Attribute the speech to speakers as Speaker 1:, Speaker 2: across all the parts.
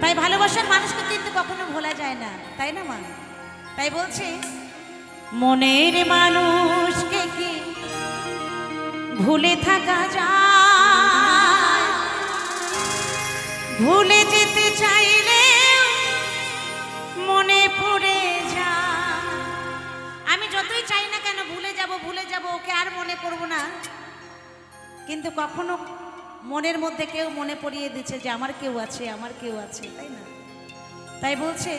Speaker 1: তাই ভালোবাসার মানুষকে কিন্তু কখনো ভোলা যায় না, তাই না মা? তাই বলছে, মনের মানুষকে কি ভুলে থাকা যায়? ভুলে যেতে চাইলে মনে পড়ে যায়। আমি যতই চাই না কেন ভুলে যাব ভুলে যাব, ওকে আর মনে করব না। কিন্তু কখনো মনের মধ্যে কেউ মনে পড়িয়ে দিচ্ছে যে আমার কেউ আছে, আমার কেউ আছে, তাই না? তাই বলছে,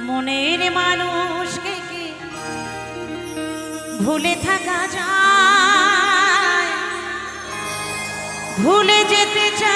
Speaker 1: মনের মানুষকে কি ভুলে থাকা যায়? ভুলে যেতে চাইলে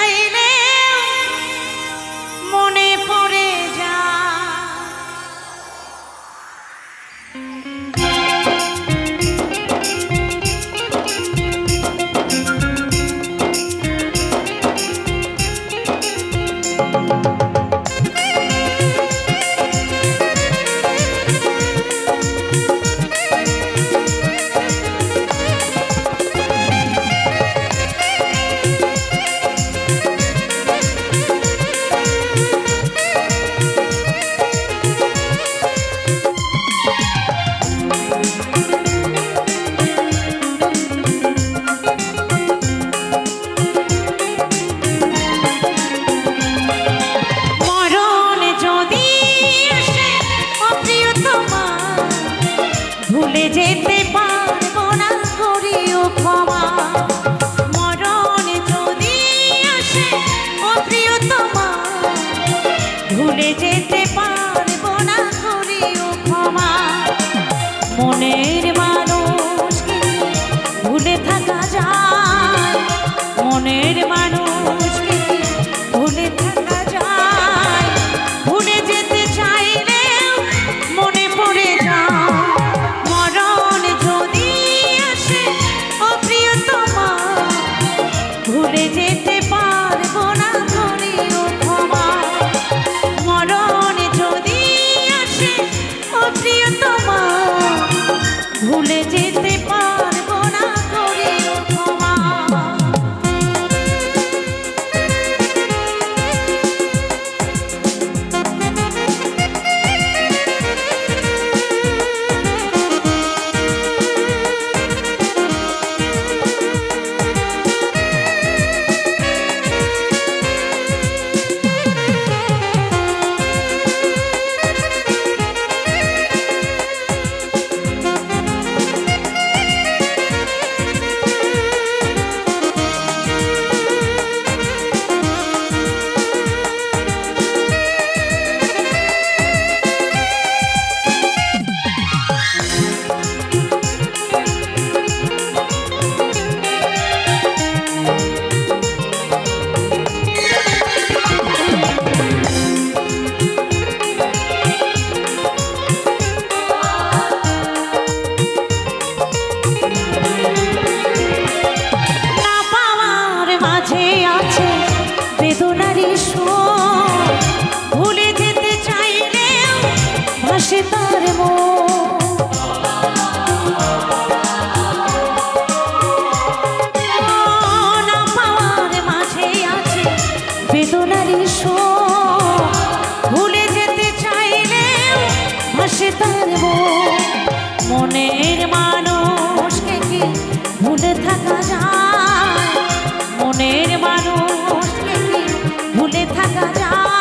Speaker 1: ভুলে যেতে ভুলে যেতে মাঝে আছে বেদনারি ভুলে যেতে চাইলেও ভাসে তার না আছে যেতে মন। মনের মানুষকে কি ভুলে থাকা যায়? মনের মানুষ। ভুলে থাকা যায়।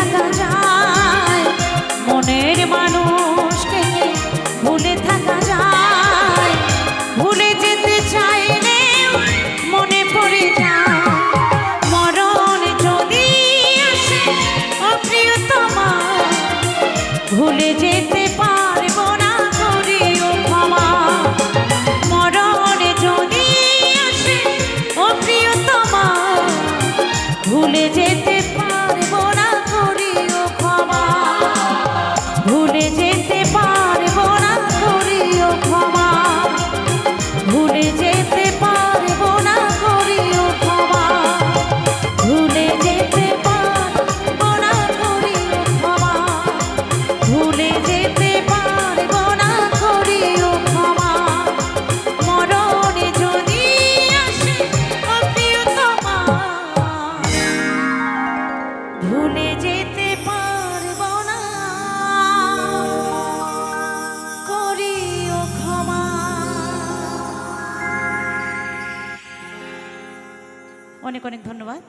Speaker 1: থাকা যায় অনেক অনেক ধন্যবাদ।